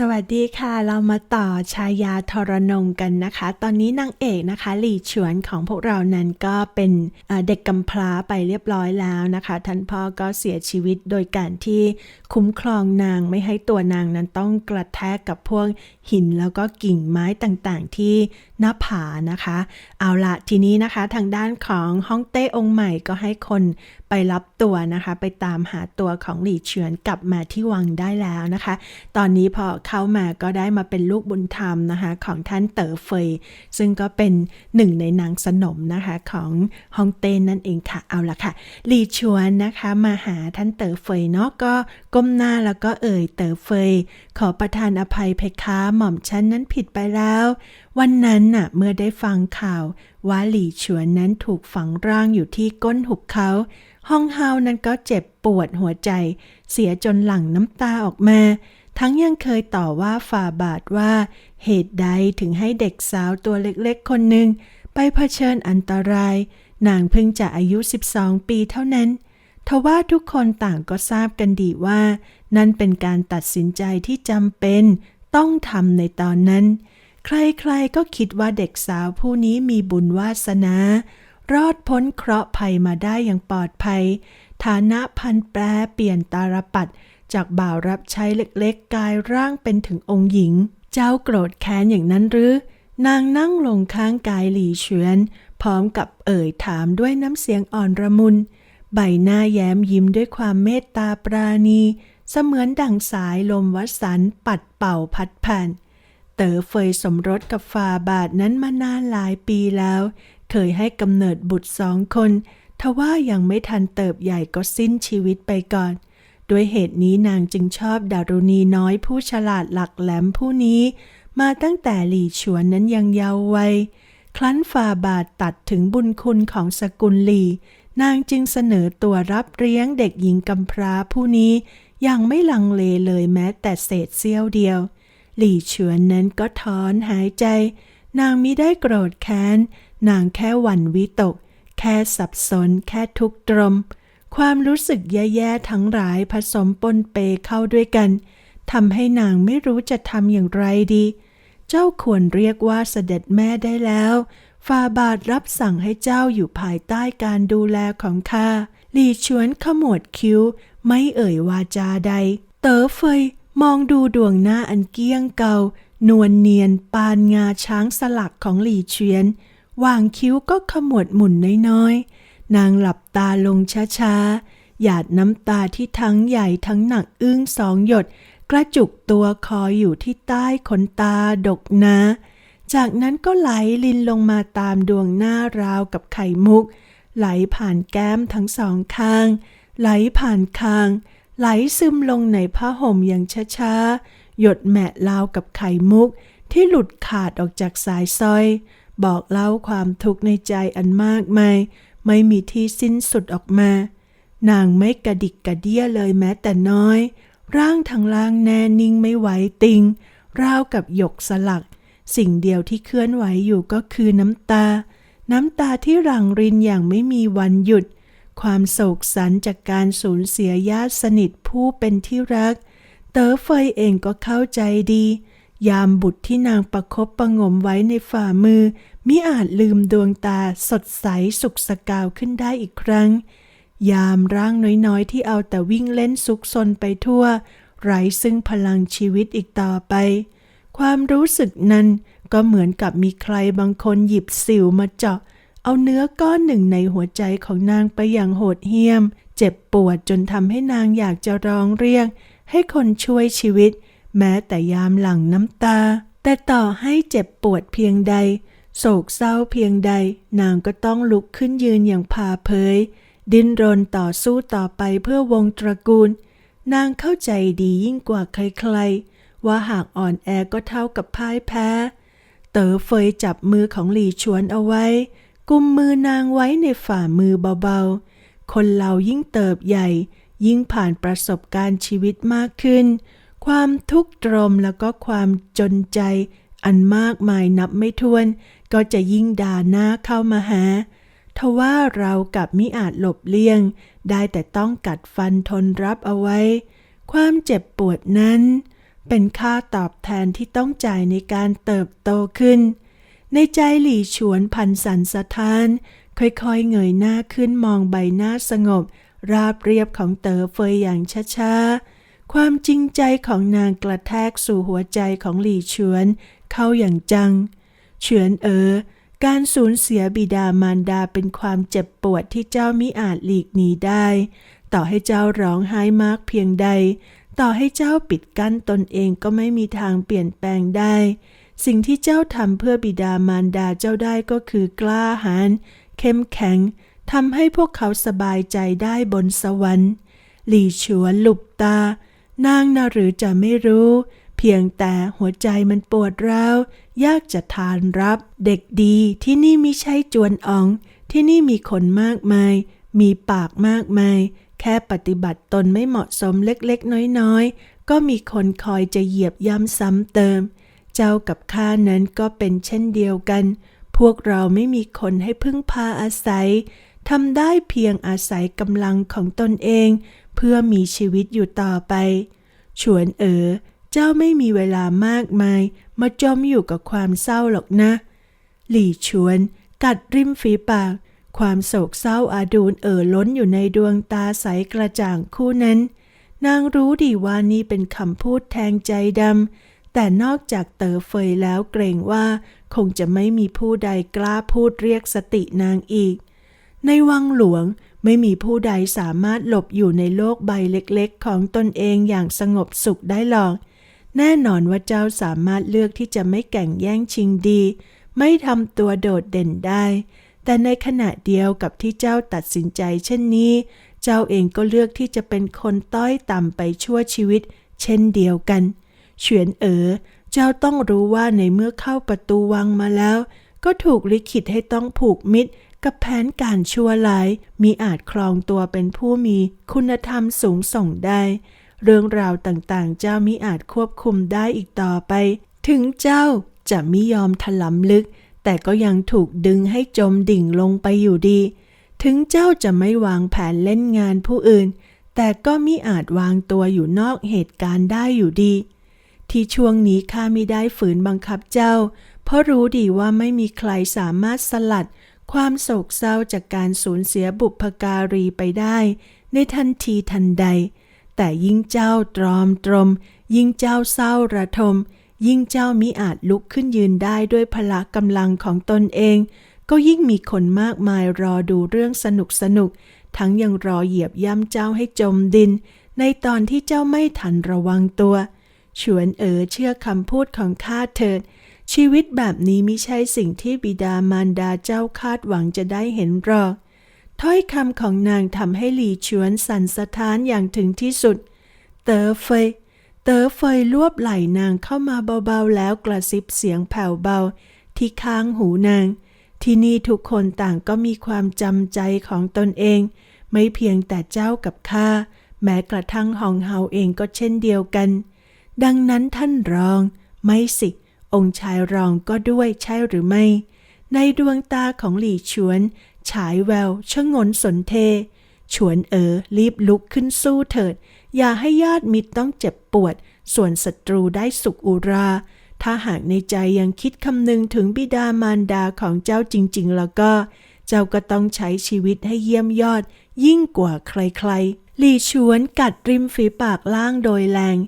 สวัสดีค่ะ เรามาต่อชายาทรนงกันนะคะ ตอนนี้นางเอกนะคะหลี่ฉวนของพวกเรานั้นก็เป็นเด็กกำพร้าไปเรียบร้อยแล้วนะคะ ท่านพ่อก็เสียชีวิตโดยการที่คุ้มครองนางไม่ให้ตัวนางนั้นต้องกระแทกกับพวกหินแล้วก็กิ่งไม้ต่างๆ ที่หน้าผานะคะ เอาละทีนี้นะคะทางด้านของฮ่องเต้องค์ใหม่ก็ให้คนไปรับตัวนะคะ ไปตามหาตัวของหลี่เฉวนกลับมาที่วังได้แล้วนะคะ ตอนนี้พอเข้ามาก็ได้มาเป็นลูกบุญธรรมนะคะของท่านเต๋อเฟย ซึ่งก็เป็นหนึ่งในนางสนมนะคะของฮองเต้นั่นเองค่ะเอาละค่ะหลีชวนนะคะมาหาท่านเต๋อเฟยเนาะก็ก้มหน้าแล้วก็เอ่ยเต๋อเฟย ขอประทานอภัยเพคะหม่อมฉันนั้นผิดไปแล้ว วันนั้นน่ะเมื่อได้ฟังข่าว ว่าหลี่ฉวนนั้นถูกฝังร่างอยู่ที่ก้นหุบเขาห้องเฮานั้นก็เจ็บปวดหัวใจ เสียจนหลั่งน้ำตาออกมา ทั้งยังเคยต่อว่าฝ่าบาทว่า เหตุใดถึงให้เด็กสาวตัวเล็กๆคนหนึ่งไปเผชิญอันตราย นางเพิ่งจะอายุ 12 ปีเท่านั้นทว่าทุกคนต่างก็ทราบกันดีว่า นั่นเป็นการตัดสินใจที่จำเป็น ต้องทำในตอนนั้น ใครๆก็คิดว่าเด็กสาวผู้นี้มีบุญวาสนา รอดพ้นเคราะห์ภัยมาได้อย่างปลอดภัย ฐานะพันแปรเปลี่ยนตาลปัด จากบ่าวรับใช้เล็กๆ กายร่างเป็นถึงองค์หญิง เจ้าโกรธแค้นอย่างนั้นหรือ นางนั่งลงข้างกายหลีเฉวนพร้อมกับเอ่ยถามด้วยน้ำเสียงอ่อนระมุน ใบหน้าแย้มยิ้มด้วยความเมตตาปราณี เสมือนดั่งสายลมวัสันปัดเป่าพัดผ่านเต๋อเฟยสมรสกับฟาบาทนั้นมานานหลายปีแล้ว เคยให้กำเนิดบุตรสองคน ทว่ายังไม่ทันเติบใหญ่ก็สิ้นชีวิตไปก่อน ด้วยเหตุนี้นางจึงชอบดารุณีน้อยผู้ฉลาดหลักแหลมผู้นี้ มาตั้งแต่หลี่ฉวนนั้นยังเยาว์วัยครั้นฟาบาทตัดถึงบุญคุณของสกุลหลีนางจึงเสนอตัวรับเลี้ยงเด็กหญิงกำพร้าผู้นี้อย่างไม่ลังเลเลยแม้แต่เศษเสี้ยวเดียว หลี่ฉวนนั้นก็ถอนหายใจ นางมิได้โกรธแค้น นางแค่หวั่นวิตก แค่สับสนแค่ทุกตรม ความรู้สึกแย่ๆทั้งหลายผสมปนเปเข้าด้วยกันทำให้นางไม่รู้จะทำอย่างไรดี เจ้าควรเรียกว่าเสด็จแม่ได้แล้วฟาบาทรับสั่งให้เจ้าอยู่ภายใต้การดูแลของข้าหลี่ชวนขมวดคิ้ว ไม่เอ่ยวาจาใด เต๋อเฟยมองดูดวงหน้าอันเกี้ยงเกา นวลเนียนปานงาช้างสลักของหลี่เฉียน วางคิ้วก็ขมวดหมุนน้อยๆ นางหลับตาลงช้าๆ หยาดน้ำตาที่ทั้งใหญ่ทั้งหนักอึ้งสองหยด กระจุกตัวคออยู่ที่ใต้ขนตาดกนะ จากนั้นก็ไหลลินลงมาตามดวงหน้าราวกับไข่มุก ไหลผ่านแก้มทั้งสองข้าง ไหลผ่านคาง ไหลซึมลงในผ้าห่มอย่างช้าๆ หยดแมะลาวกับไข่มุกที่หลุดขาดออกจากสายสร้อย บอกเล่าความทุกข์ในใจอันมากมาย ไม่มีที่สิ้นสุดออกมา นางไม่กระดิกกระเดี้ยเลยแม้แต่น้อย ร่างทั้งล่างแน่นิ่งไม่ไหวติงราวกับหยกสลัก สิ่งเดียวที่เคลื่อนไหวอยู่ก็คือน้ำตา น้ำตาที่หลั่งรินอย่างไม่มีวันหยุด ความโศกสันจากการสูญเสียญาติสนิทผู้เป็นที่รัก เต๋อเฟยเองก็เข้าใจดี ยามบุตรที่นางประคบประงมไว้ในฝ่ามือมิอาจลืมดวงตาสดใสสุขสกาวขึ้นได้อีกครั้ง ยามร่างน้อยๆ ที่เอาแต่วิ่งเล่นซุกซนไปทั่ว ไร้ซึ่งพลังชีวิตอีกต่อไป ความรู้สึกนั้นก็เหมือนกับมีใครบางคนหยิบสิวมาเจาะ เอาเนื้อก้อนหนึ่งในหัวใจของนางไปอย่างโหดเหี้ยม เจ็บปวดจนทำให้นางอยากจะร้องเรียก ให้คนช่วยชีวิต แม้แต่ยามหลั่งน้ำตา แต่ต่อให้เจ็บปวดเพียงใด โศกเศร้าเพียงใด นางก็ต้องลุกขึ้นยืนอย่างพาเผย ดิ้นรนต่อสู้ต่อไปเพื่อวงตระกูล นางเข้าใจดียิ่งกว่าใครๆ ว่าหากอ่อนแอก็เท่ากับพ่ายแพ้ เต๋อเฟยจับมือของหลี่ชวนเอาไว้ กุมมือนางไว้ในฝ่ามือเบาๆ คนเรายิ่งเติบใหญ่ ยิ่งผ่านประสบการณ์ชีวิตมากขึ้น ความทุกข์ตรมแล้วก็ความจนใจ อันมากมายนับไม่ถ้วน ก็จะยิ่งด่าหน้าเข้ามาหาทว่าเรากลับมิอาจหลบเลี่ยง ได้แต่ต้องกัดฟันทนรับเอาไว้ ความเจ็บปวดนั้น เป็นค่าตอบแทนที่ต้องจ่ายในการเติบโตขึ้น ในใจหลี่ฉวนพันสันสะท้าน ค่อยๆเงยหน้าขึ้นมองใบหน้าสงบ ราบเรียบของเต๋อเฟยอย่างช้าๆ ความจริงใจของนางกระแทกสู่หัวใจของหลี่เฉวนเข้าอย่างจัง เฉือนเอ๋อการสูญเสียบิดามารดาเป็นความเจ็บปวดที่เจ้ามิอาจหลีกหนีได้ ต่อให้เจ้าร้องไห้มากเพียงใด ต่อให้เจ้าปิดกั้นตนเองก็ไม่มีทางเปลี่ยนแปลงได้ สิ่งที่เจ้าทำเพื่อบิดามารดาเจ้าได้ก็คือกล้าหาญเข้มแข็งทำให้พวกเขาสบายใจได้บนสวรรค์ หลี่เฉวนหลุบตา นางน่ะหรือจะไม่รู้ เพียงแต่หัวใจมันปวดร้าวยากจะทานรับ เด็กดีที่นี่มิใช่จวนอ๋อง ที่นี่มีคนมากมาย มีปากมากมาย แค่ปฏิบัติตนไม่เหมาะสมเล็กๆ น้อยๆ ก็มีคนคอยจะเหยียบย่ำซ้ำเติม เจ้ากับข้านั้นก็เป็นเช่นเดียวกัน พวกเราไม่มีคนให้พึ่งพาอาศัยทำได้เพียงอาศัยกำลังของตนเอง เพื่อมีชีวิตอยู่ต่อไปฉวนเอ๋อเจ้าไม่มีเวลามากมาย มาจมอยู่กับความเศร้าหรอกนะ หลี่ฉวนกัดริมฝีปาก ความโศกเศร้าอาดูลเอ่อล้นอยู่ในดวงตาใสกระจ่างคู่นั้น นางรู้ดีว่านี่เป็นคำพูดแทงใจดำ แต่นอกจากเต๋อเฟยแล้วเกรงว่าคงจะไม่มีผู้ใดกล้าพูดเรียกสตินางอีก ในวังหลวง ไม่มีผู้ใดสามารถหลบอยู่ในโลกใบเล็กๆ ของตนเองอย่างสงบสุขได้หรอก แน่นอนว่าเจ้าสามารถเลือกที่จะไม่แก่งแย่งชิงดี ไม่ทำตัวโดดเด่นได้ แต่ในขณะเดียวกับที่เจ้าตัดสินใจเช่นนี้ เจ้าเองก็เลือกที่จะเป็นคนต้อยต่ำไปชั่วชีวิต เช่นเดียวกัน เฉวียนเอ๋อ เจ้าต้องรู้ว่าในเมื่อเข้าประตูวังมาแล้ว ก็ถูกลิขิตให้ต้องผูกมิตร กับแผนการชั่วร้ายมีอาจครองตัวเป็นผู้มีคุณธรรมสูงส่งได้ เรื่องราวต่างๆ เจ้ามิอาจควบคุมได้อีกต่อไป ถึงเจ้าจะมิยอมถลำลึก แต่ก็ยังถูกดึงให้จมดิ่งลงไปอยู่ดี ถึงเจ้าจะไม่วางแผนเล่นงานผู้อื่น แต่ก็มิอาจวางตัวอยู่นอกเหตุการณ์ได้อยู่ดี ที่ช่วงนี้ข้าไม่ได้ฝืนบังคับเจ้า เพราะรู้ดีว่าไม่มีใครสามารถสลัด ความโศกเศร้าจากการสูญเสียบุพการีไปได้ ในทันทีทันใด แต่ยิ่งเจ้าตรอมตรม ยิ่งเจ้าเศร้าระทม ยิ่งเจ้ามิอาจลุกขึ้นยืนได้ด้วยพละกำลังของตนเอง ก็ยิ่งมีคนมากมายรอดูเรื่องสนุกสนุก ทั้งยังรอเหยียบย่ำเจ้าให้จมดิน ในตอนที่เจ้าไม่ทันระวังตัวฉวนเอ๋อเชื่อคำพูดของข้าเถิด ชีวิตแบบนี้มิใช่สิ่งที่บิดามารดาเจ้าคาดหวังจะได้เห็นหรอก ถ้อยคำของนางทำให้หลีชวนสันสะท้านอย่างถึงที่สุด เต๋อเฟย เต๋อเฟยรวบไหล่นางเข้ามาเบาๆแล้วกระซิบเสียงแผ่วเบา ที่ข้างหูนาง ที่นี่ทุกคนต่างก็มีความจำใจของตนเอง ไม่เพียงแต่เจ้ากับข้า แม้กระทั่งหองเฮาเองก็เช่นเดียวกัน ดังนั้นท่านรอง ไม่สิ องค์ชายรองก็ด้วยใช่หรือไม่ ในดวงตาของหลี่ฉวนฉายแววชะงนสนเท ฉวนเอ๋อรีบลุกขึ้นสู้เถิด อย่าให้ญาติมิตรต้องเจ็บปวด ส่วนศัตรูได้สุขอุรา ถ้าหากในใจยังคิดคำนึงถึงบิดามารดาของเจ้าจริง ๆ แล้วก็ เจ้าก็ต้องใช้ชีวิตให้เยี่ยมยอด ยิ่งกว่าใครๆ หลี่ชวนกัดริมฝีปากล่างโดยแรง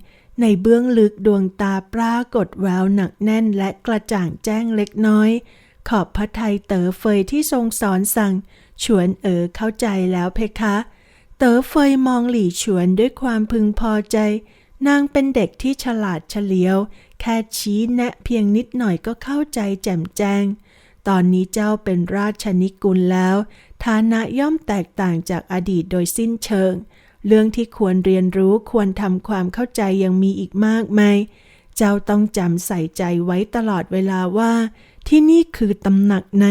ในเบื้องลึกดวงตาปรากฏแววหนักแน่นและกระจ่างแจ้งเล็กน้อย ขอบพระทัยเต๋อเฟยที่ทรงสอนสั่งฉวนเอ๋อเข้าใจแล้วเพคะ เต๋อเฟยมองหลี่ฉวนด้วยความพึงพอใจ นางเป็นเด็กที่ฉลาดเฉลียว แค่ชี้แนะเพียงนิดหน่อยก็เข้าใจแจ่มแจ้ง ตอนนี้เจ้าเป็นราชนิกุลแล้ว ฐานะย่อมแตกต่างจากอดีตโดยสิ้นเชิง เรื่องที่ควรเรียนรู้ควรทำความเข้าใจยังมีอีกมากมาย เจ้าต้องจำใส่ใจไว้ตลอดเวลาว่า ที่นี่คือตำหนักใน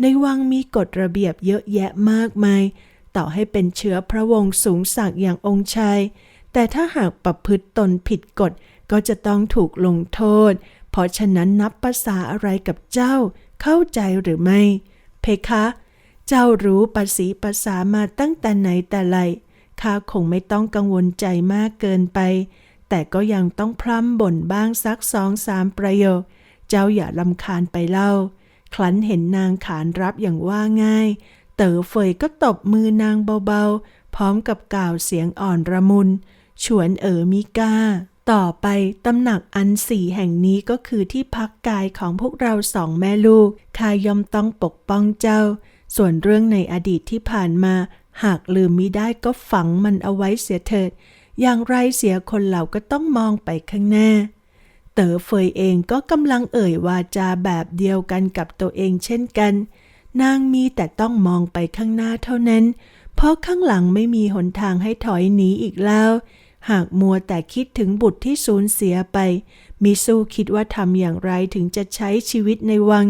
ในวังมีกฎระเบียบเยอะแยะมากมาย ต่อให้เป็นเชื้อพระวงศ์สูงศักอย่างองค์ชาย แต่ถ้าหากประพฤติตนผิดกฎก็จะต้องถูกลงโทษ เพราะฉะนั้นนับภาษาอะไรกับเจ้า เข้าใจหรือไม่ เพคะ เจ้ารู้ภาษีภาษามาตั้งแต่ไหนแต่ไร ข้าคงไม่ต้องกังวลใจมากเกินไป แต่ก็ยังต้องพร่ำบ่นบ้างสักสองสามประโยค เจ้าอย่าลำคาญไปเล่า คลั้นเห็นนางขานรับอย่างว่าง่าย เต๋อเฟยก็ตบมือนางเบาๆ พร้อมกับกล่าวเสียงอ่อนระมุนฉวนเอ๋อมิก้า ต่อไปตำหนักอันสี่แห่งนี้ก็คือที่พักกายของพวกเราสองแม่ลูกข้ายอมต้องปกป้องเจ้า ส่วนเรื่องในอดีตที่ผ่านมา หากลืมมิได้ก็ฝังมันเอาไว้เสียเถิด อย่างไรเสียคนเราก็ต้องมองไปข้างหน้า เต๋อเฟยเองก็กำลังเอ่ยวาจาแบบเดียวกันกับตัวเองเช่นกัน นางมีแต่ต้องมองไปข้างหน้าเท่านั้น เพราะข้างหลังไม่มีหนทางให้ถอยหนีอีกแล้ว หากมัวแต่คิดถึงบุตรที่สูญเสียไป มิสู้คิดว่าทำอย่างไรถึงจะใช้ชีวิตในวัง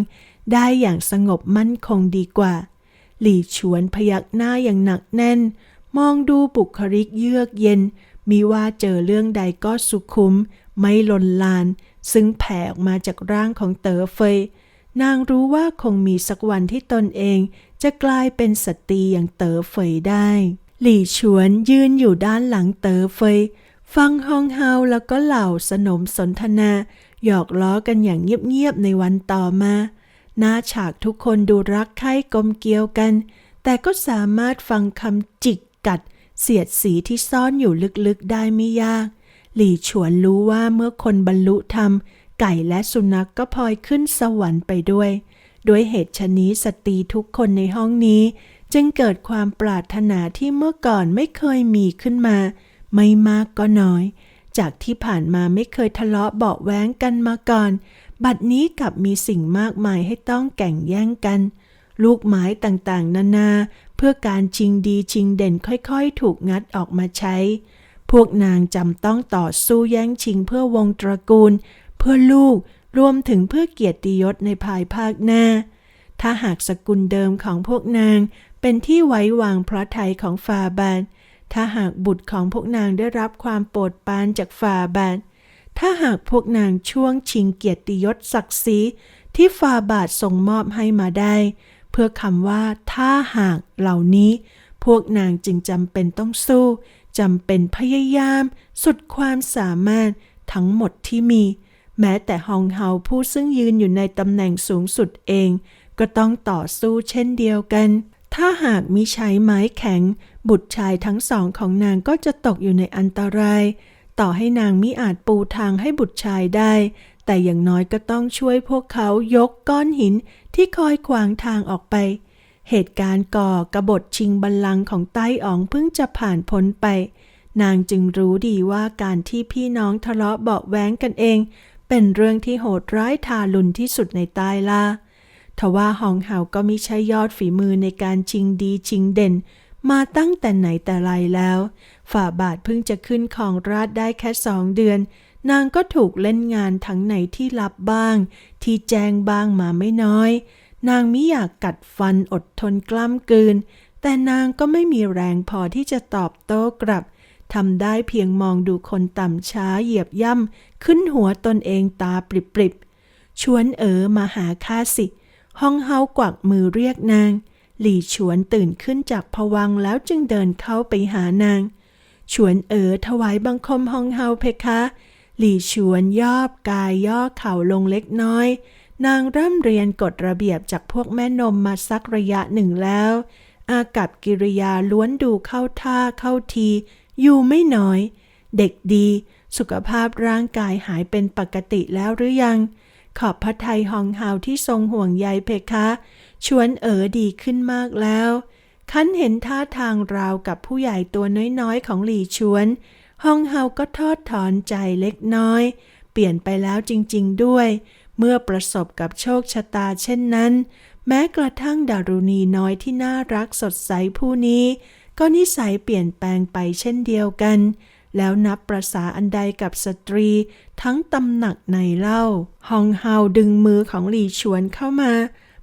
ได้อย่างสงบมั่นคงดีกว่า หลี่ฉวนพยักหน้าอย่างหนักแน่น มองดูบุคลิกเยือกเย็น มีว่าเจอเรื่องใดก็สุขุม ไม่ลนลาน ซึ่งแผ่ออกมาจากร่างของเต๋อเฟย นางรู้ว่าคงมีสักวันที่ตนเอง จะกลายเป็นสตรีอย่างเต๋อเฟยได้ หลี่ฉวนยืนอยู่ด้านหลังเต๋อเฟย ฟังฮองเฮาแล้วก็เหล่าสนมสนทนา หยอกล้อกันอย่างเงียบๆในวันต่อมา หน้าฉากทุกคนดูรักใคร่กลมเกลียวกัน แต่ก็สามารถฟังคำจิกกัด เสียดสีที่ซ่อนอยู่ลึกๆได้ไม่ยาก หลี่ฉวนรู้ว่าเมื่อคนบรรลุธรรม ไก่และสุนัขกก็พลอยขึ้นสวรรค์ไปด้วย ด้วยเหตุชนนี้สตรีทุกคนในห้องนี้ จึงเกิดความปรารถนาที่เมื่อก่อนไม่เคยมีขึ้นมา ไม่มากก็น้อย จากที่ผ่านมาไม่เคยทะเลาะเบาแว้งกันมาก่อน บัดนี้กลับมีสิ่งมากมายให้ต้องแก่งแย่งกัน ลูกไม้ต่างๆ นานา เพื่อการชิงดีชิงเด่นค่อยๆ ถูกงัดออกมาใช้ พวกนางจำต้องต่อสู้แย่งชิงเพื่อวงตระกูล เพื่อลูกรวมถึงเพื่อเกียรติยศในภายภาคหน้า ถ้าหากสกุลเดิมของพวกนางเป็นที่ไว้วางพระทัยของฟาบานถ้าหากบุตรของพวกนางได้รับความโปรดปรานจากฟาบาน ถ้าหากพวกนางช่วงชิงเกียรติยศศักดิ์ศรีที่ฟาบาททรงมอบให้มาได้ เพื่อคำว่าถ้าหากเหล่านี้ พวกนางจึงจำเป็นต้องสู้จำเป็นพยายาม สุดความสามารถทั้งหมดที่มี แม้แต่ฮองเฮาผู้ซึ่งยืนอยู่ในตำแหน่งสูงสุดเอง ก็ต้องต่อสู้เช่นเดียวกัน ถ้าหากมิใช้ไม้แข็ง บุตรชายทั้งสองของนางก็จะตกอยู่ในอันตราย ต่อให้นางมิอาจปูทางให้บุตรชายได้ แต่อย่างน้อยก็ต้องช่วยพวกเขายกก้อนหินที่คอยขวางทางออกไป เหตุการณ์ก่อกระบฏชิงบัลลังก์ของไต้อ๋องเพิ่งจะผ่านพ้นไป นางจึงรู้ดีว่าการที่พี่น้องทะเลาะเบาแว้งกันเอง เป็นเรื่องที่โหดร้ายทารุณที่สุดในใต้ล่าทว่าฮองเฮาก็มิใช่ยอดฝีมือในการชิงดีชิงเด่น มาตั้งแต่ไหนแต่ไรแล้ว ฝ่าบาทเพิ่งจะขึ้นของราชได้แค่สองเดือน นางก็ถูกเล่นงานทั้งในที่ลับบ้าง ที่แจ้งบ้างมาไม่น้อย นางมิอยากกัดฟันอดทนกล้ำกืน แต่นางก็ไม่มีแรงพอที่จะตอบโต้กลับทำได้เพียงมองดูคนต่ำช้าเหยียบย่ำขึ้นหัวตนเองตาปริบๆชวนเอ๋อมาหาข้าสิ ห้องเฮากวักมือเรียกนาง หลี่ฉวนตื่นขึ้นจากผวังแล้วจึงเดินเข้าไปหานาง ฉวนเอ๋อถวายบังคมห้องเฮาเพคะ หลี่ฉวนยอบกายย่อเข่าลงเล็กน้อย นางเริ่มเรียนกฎระเบียบจากพวกแม่นมมาสักระยะหนึ่งแล้ว อากับกิริยาล้วนดูเข้าท่าเข้าที อยู่ไม่น้อย เด็กดี สุขภาพร่างกายหายเป็นปกติแล้วหรือยัง ขอบพระทัยฮองเฮาที่ทรงห่วงใยเพคะ ชวนเอ๋อดีขึ้นมากแล้วคันเห็นท่าทางราวกับผู้ใหญ่ตัวน้อยๆของหลี่ชวนฮองเฮาก็ทอดถอนใจเล็กน้อย เปลี่ยนไปแล้วจริงๆด้วย เมื่อประสบกับโชคชะตาเช่นนั้น แม้กระทั่งดารุณีน้อยที่น่ารักสดใสผู้นี้ ก็นิสัยเปลี่ยนแปลงไปเช่นเดียวกัน แล้วนับประษาอันใดกับสตรีทั้งตำหนักในเล่าฮองเฮาดึงมือของหลี่ชวนเข้ามา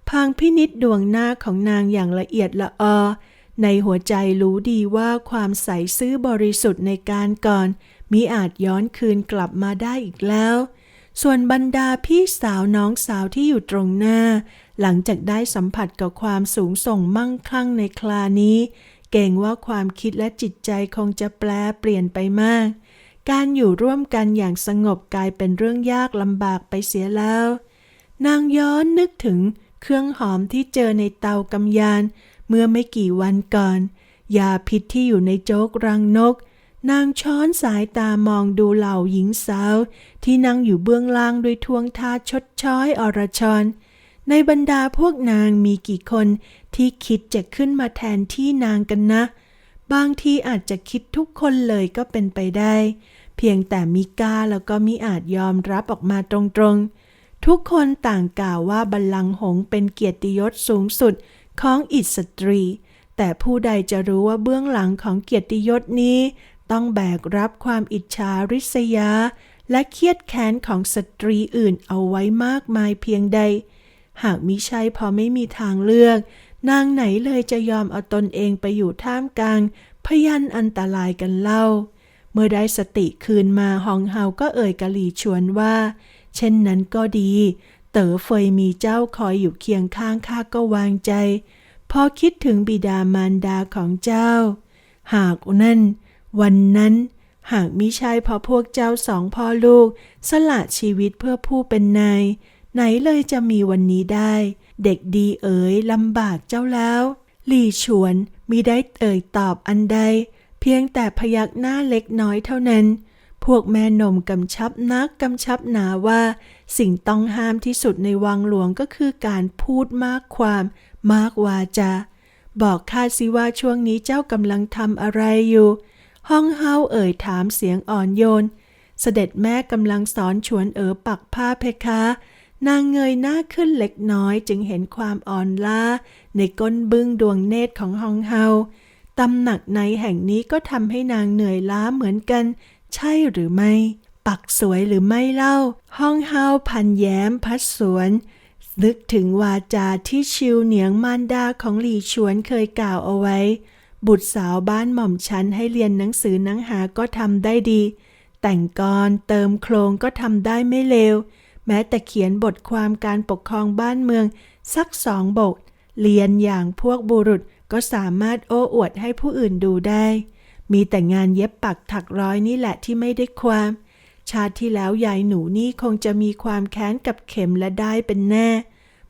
พางพินิษดวงหน้าของนางอย่างละเอียดละออ ในหัวใจรู้ดีว่าความใสซื่อบริสุทธิ์ในการก่อนมิอาจย้อนคืนกลับมาได้อีกแล้ว ส่วนบรรดาพี่สาวน้องสาวที่อยู่ตรงหน้า หลังจากได้สัมผัสกับความสูงส่งมั่งคั่งในคลานี้ เก่งว่าความคิดและจิตใจคงจะแปลเปลี่ยนไปมาก การอยู่ร่วมกันอย่างสงบกลายเป็นเรื่องยากลำบากไปเสียแล้ว นางย้อนนึกถึง เครื่องหอมที่เจอในเตากำยาน เมื่อไม่กี่วันก่อน ยาพิษที่อยู่ในโจ๊กรังนก นางช้อนสายตามองดูเหล่าหญิงสาว ที่นั่งอยู่เบื้องล่างด้วยทวงท่าชดช้อยอรชร ในบรรดาพวกนางมีกี่คนที่คิดจะขึ้นมาแทนที่นางกันนะ บางทีอาจจะคิดทุกคนเลยก็เป็นไปได้ เพียงแต่มิกล้าแล้วก็มิอาจยอมรับออกมาตรงๆ ทุกคนต่างกล่าวว่าบัลลังก์หงเป็นเกียรติยศสูงสุดของอิสตรี แต่ผู้ใดจะรู้ว่าเบื้องหลังของเกียรติยศนี้ ต้องแบกรับความอิจฉาริษยา และเครียดแค้นของสตรีอื่นเอาไว้มากมายเพียงใด หากมิใช่พอไม่มีทางเลือก นางไหนเลยจะยอมเอาตนเองไปอยู่ท่ามกลาง พยันอันตรายกันเล่า เมื่อได้สติคืนมาฮองเฮาก็เอ่ยกะหลีชวนว่า เช่นนั้นก็ดี เต๋อเฟยมีเจ้าคอยอยู่เคียงข้างข้าก็วางใจ พอคิดถึงบิดามารดาของเจ้า หากนั่น วันนั้น หากมิใช่เพราะพวกเจ้าสองพ่อลูก สละชีวิตเพื่อผู้เป็นนายไหนเลยจะมีวันนี้ได้ เด็กดีเอ๋ยลำบากเจ้าแล้ว หลี่ฉวนมิได้เอ่ยตอบอันใด เพียงแต่พยักหน้าเล็กน้อยเท่านั้น พวกแม่นมกำชับนักกำชับหนาว่า สิ่งต้องห้ามที่สุดในวังหลวงก็คือการพูดมากความ มากวาจา บอกข้าสิว่าช่วงนี้เจ้ากำลังทำอะไรอยู่ ห้องเฮาเอ่ยถามเสียงอ่อนโยน เสด็จแม่กำลังสอนชวนเอ๋อปักผ้าเพคะ นางเงยหน้าขึ้นเล็กน้อยจึงเห็นความอ่อนล้า ในก้นบึ้งดวงเนตรของฮองเฮาตำหนักในแห่งนี้ก็ทำให้นางเหนื่อยล้าเหมือนกัน ใช่หรือไม่ ปักสวยหรือไม่เล่า ห้องเฮาพันแย้มพัดสวนนึกถึงวาจาที่ชิวเหนียงมารดาของหลี่ชวนเคยกล่าวเอาไว้ บุตรสาวบ้านหม่อมฉันให้เรียนหนังสือหนังหาก็ทำได้ดี แต่งกรเติมโครงก็ทำได้ไม่เลว แม้แต่เขียนบทความการปกครองบ้านเมือง สักสองบทเรียนอย่างพวกบุรุษก็สามารถโอ้อวดให้ผู้อื่นดูได้ มีแต่งานเย็บปักถักร้อยนี่แหละที่ไม่ได้ความ ชาติที่แล้วยายหนูนี่คงจะมีความแค้นกับเข็มและได้เป็นแน่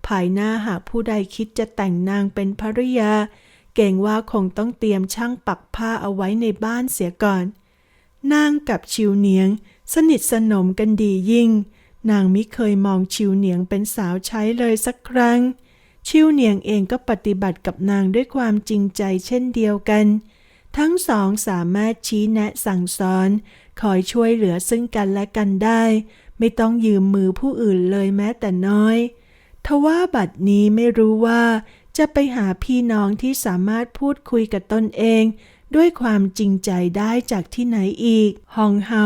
ภายหน้าหากผู้ใดคิดจะแต่งนางเป็นภริยา เก่งว่าคงต้องเตรียมช่างปักผ้าเอาไว้ในบ้านเสียก่อน นางกับชิวเหนียง สนิทสนมกันดียิ่ง นางมิเคยมองชิวเหนียงเป็นสาวใช้เลยสักครั้งชิวเหนียงเองก็ปฏิบัติกับนางด้วยความจริงใจเช่นเดียวกัน ทั้งสองสามารถชี้แนะสั่งสอน คอยช่วยเหลือซึ่งกันและกันได้ ไม่ต้องยืมมือผู้อื่นเลยแม้แต่น้อย ทว่าบัดนี้ไม่รู้ว่า จะไปหาพี่น้องที่สามารถพูดคุยกับตนเอง ด้วยความจริงใจได้จากที่ไหนอีก ฮองเฮา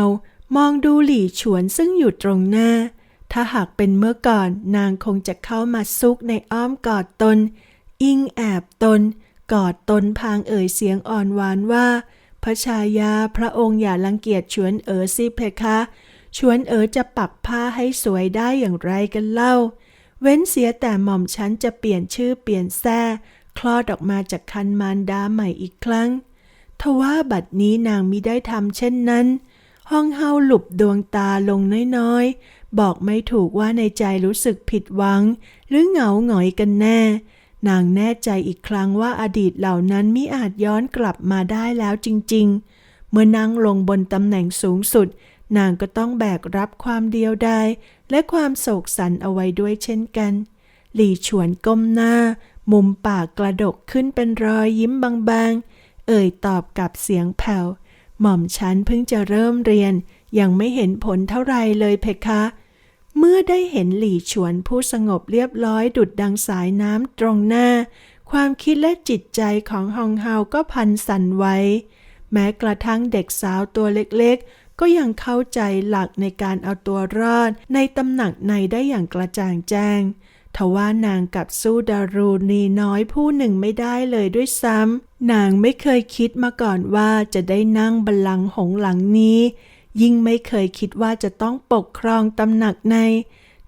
มองดูหลี่ฉวนซึ่งอยู่ตรงหน้า ถ้าหากเป็นเมื่อก่อนนางคงจะเข้ามาซุกในอ้อมกอดตน อิงแอบตน กอดตนพางเอ่ยเสียงอ่อนหวานว่า พระชายาพระองค์อย่ารังเกียจชวนเอ๋อสิเพคะชวนเอ๋อจะปักผ้าให้สวยได้อย่างไรกันเล่า เว้นเสียแต่หม่อมฉันจะเปลี่ยนชื่อเปลี่ยนแท้คลอดออกมาจากคันมารดาใหม่อีกครั้ง ทว่าบัดนี้นางมิได้ทำเช่นนั้น ห้องเฮาหลุบดวงตาลงน้อยๆ บอกไม่ถูกว่าในใจรู้สึกผิดหวัง หรือเหงาหงอยกันแน่ นางแน่ใจอีกครั้งว่าอดีตเหล่านั้นมิอาจย้อนกลับมาได้แล้วจริง ๆ เมื่อนั่งลงบนตำแหน่งสูงสุด นางก็ต้องแบกรับความเดียวดายและความโศกสันเอาไว้ด้วยเช่นกัน หลี่ฉวนก้มหน้า มุมปากกระดกขึ้นเป็นรอยยิ้มบางๆ เอ่ยตอบกับเสียงแผ่ว หม่อมฉันเพิ่งจะเริ่มเรียน ยังไม่เห็นผลเท่าไรเลยเพคะ เมื่อได้เห็นหลี่ฉวนผู้สงบเรียบร้อยดุดดังสายน้ำตรงหน้า ความคิดและจิตใจของฮองเฮาก็พันสั่นไหวแม้กระทั่งเด็กสาวตัวเล็กๆ ก็ยังเข้าใจหลักในการเอาตัวรอดในตำหนักในได้อย่างกระจ่างแจ้งทว่านางกับสู้ดารูนีน้อยผู้หนึ่งไม่ได้เลยด้วยซ้ำนางไม่เคยคิดมาก่อนว่าจะได้นั่งบัลลังก์หงหลังนี้ ยิ่งไม่เคยคิดว่าจะต้องปกครองตำหนักใน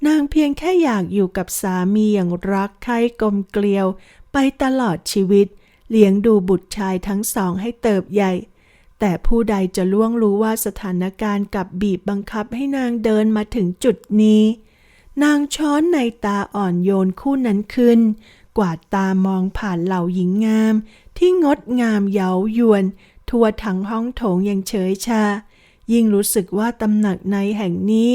นางเพียงแค่อยากอยู่กับสามีอย่างรักใคร่กลมเกลียว ไปตลอดชีวิต เลี้ยงดูบุตรชายทั้งสองให้เติบใหญ่ แต่ผู้ใดจะล่วงรู้ว่าสถานการณ์กับบีบบังคับให้นางเดินมาถึงจุดนี้ นางช้อนในตาอ่อนโยนคู่นั้นขึ้น กวาดตามองผ่านเหล่าหญิงงาม ที่งดงามเย้ายวน ทั่วทั้งห้องโถงอย่างเฉยชา ยิ่งรู้สึกว่าตำหนักในแห่งนี้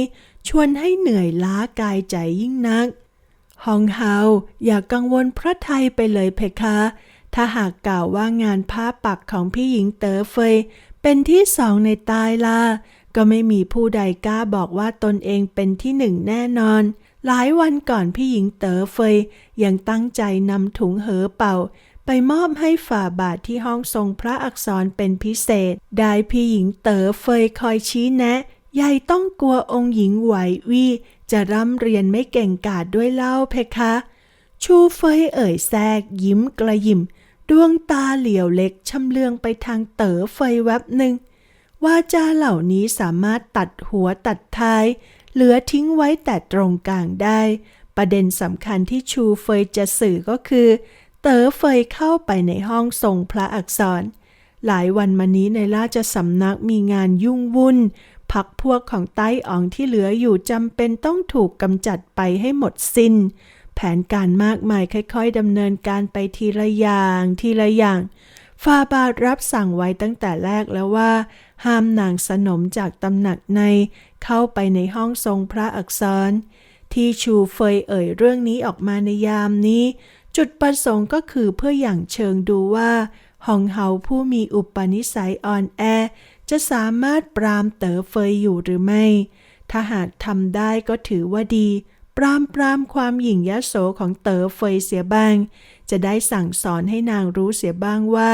ชวนให้เหนื่อยล้ากายใจยิ่งนัก ฮองเฮาอย่ากกังวลพระไทยไปเลยเพคะ ถ้าหากกล่าวว่างานผ้าปักของพี่หญิงเต๋อเฟย เป็นที่สองในตายลาก็ไม่มีผู้ใดกล้าบอกว่าตนเองเป็นที่หนึ่งแน่นอน หลายวันก่อนพี่หญิงเต๋อเฟยยังตั้งใจนำถุงเหอเป่า ไปมอบให้ฝ่าบาทที่ห้องทรงพระอักษรเป็นพิเศษ ได้พี่หญิงเต๋อเฟยคอยชี้แนะยายต้องกลัวองค์หญิงไหววี่จะร่ำเรียนไม่เก่งกาจด้วยเล่าเพคะ ชูเฟยเอ่ยแทรกยิ้มกระยิมดวงตาเหลียวเล็กชำเลืองไปทางเต๋อเฟยแวบหนึ่งว่าจาเหล่านี้สามารถตัดหัวตัดท้าย เหลือทิ้งไว้แต่ตรงกลางได้ ประเด็นสำคัญที่ชูเฟยจะสื่อก็คือ เต๋อเฟยเข้าไปในห้องทรงพระอักษร หลายวันมานี้ในราชสำนักมีงานยุ่งวุ่น พักพวกของไต้อ๋องที่เหลืออยู่จำเป็นต้องถูกกำจัดไปให้หมดสิน้น แผนการมากมายค่อยๆดำเนินการไปทีละอย่างทีละอย่างฟาบาทรับสั่งไว้ตั้งแต่แรกแล้วว่า ห้ามนางสนมจากตำหนักใน เข้าไปในห้องทรงพระอักษร ที่ชูเฟยเอ่ยเรื่องนี้ออกมาในยามนี้ จุดประสงค์ก็คือเพื่ออย่างเชิงดูว่าฮองเฮาผู้มีอุปนิสัยอ่อนแอ จะสามารถปรามเต๋อเฟยอยู่หรือไม่ ถ้าหากทำได้ก็ถือว่าดี ปรามปรามความหยิ่งยโสของเต๋อเฟยเสียบ้าง จะได้สั่งสอนให้นางรู้เสียบ้างว่า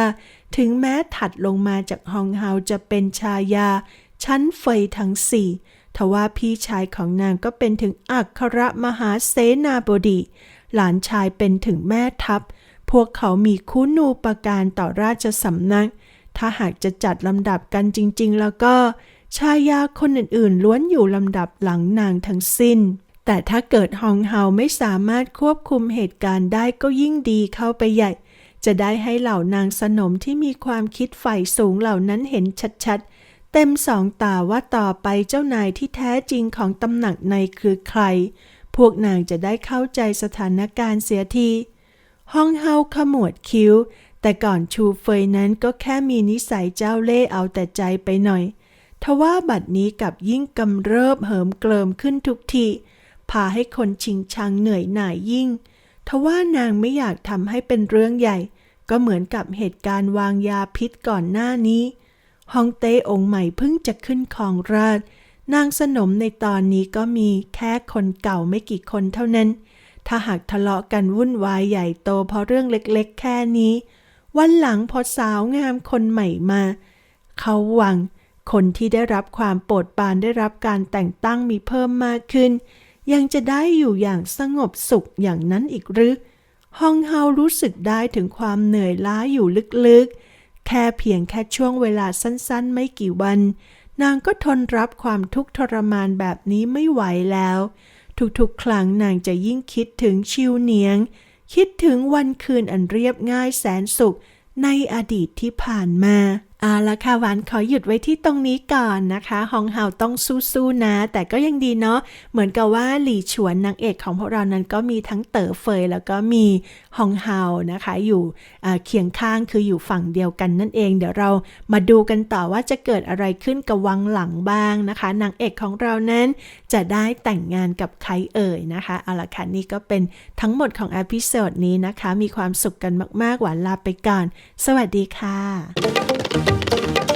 ถึงแม้ถัดลงมาจากฮองเฮาจะเป็นชายา ชั้นเฟยทั้งสี่ทว่าพี่ชายของนางก็เป็นถึงอัครมหาเสนาบดี หลานชายเป็นถึงแม่ทัพ พวกเขามีคุณูปการต่อราชสำนัก ถ้าหากจะจัดลำดับกันจริง ๆ แล้วก็ ชายาคนอื่น ๆ ล้วนอยู่ลำดับหลังนางทั้งสิ้น แต่ถ้าเกิดฮองเฮาไม่สามารถควบคุมเหตุการณ์ได้ก็ยิ่งดีเข้าไปใหญ่ จะได้ให้เหล่านางสนมที่มีความคิดใฝ่สูงเหล่านั้นเห็นชัดๆเต็มสองตาว่าต่อไปเจ้านายที่แท้จริงของตำหนักในคือใคร พวกนางจะได้เข้าใจสถานการณ์เสียทีฮองเฮาขมวดคิ้ว แต่ก่อนชูเฟยนั้นก็แค่มีนิสัยเจ้าเล่ห์เอาแต่ใจไปหน่อย ทว่าบัดนี้กับยิ่งกำเริบเหิมเกลิมขึ้นทุกที พาให้คนชิงชังเหนื่อยหน่ายยิ่ง ทว่านางไม่อยากทำให้เป็นเรื่องใหญ่ ก็เหมือนกับเหตุการณ์วางยาพิษก่อนหน้านี้ ฮองเต้องค์ใหม่เพิ่งจะขึ้นครองราชย์ นางสนมในตอนนี้ก็มีแค่คนเก่าไม่กี่คนเท่านั้น ถ้าหากทะเลาะกันวุ่นวายใหญ่โตเพราะเรื่องเล็กๆ แค่นี้ วันหลังพอสาวงามคนใหม่มา เขาหวังคนที่ได้รับความโปรดปรานได้รับการแต่งตั้งมีเพิ่มมากขึ้น ยังจะได้อยู่อย่างสงบสุขอย่างนั้นอีกหรือฮองเฮารู้สึกได้ถึงความเหนื่อยล้าอยู่ลึกๆ แค่เพียงแค่ช่วงเวลาสั้นๆ ไม่กี่วัน นางก็ทนรับความทุกข์ทรมานแบบนี้ไม่ไหวแล้ว ทุกๆ ครั้งนางจะยิ่งคิดถึงชิวเนียง คิดถึงวันคืนอันเรียบง่ายแสนสุขในอดีตที่ผ่านมา เอาละค่ะหวานขอหยุดไว้ที่ตรงนี้ก่อนนะคะฮองเฮาต้องสู้ๆนะ แต่ก็ยังดีเนาะเหมือนกับว่าหลี่ฉวนนางเอกของพวกเรานั้นก็มีทั้งเต๋อเฟย แล้วก็มีฮองเฮานะคะ อยู่เคียงข้างคืออยู่ฝั่งเดียวกันนั่นเอง เดี๋ยวเรามาดูกันต่อว่าจะเกิดอะไรขึ้นกับวังหลังบ้างนะคะนางเอกของเรานั้นจะได้แต่งงานกับใครเอ่ยนะคะเอาละค่ะนี่ก็เป็นทั้งหมดของอพิโซดนี้นะคะ มีความสุขกันมากๆหวานลาไปก่อน สวัสดีค่ะ Thank you.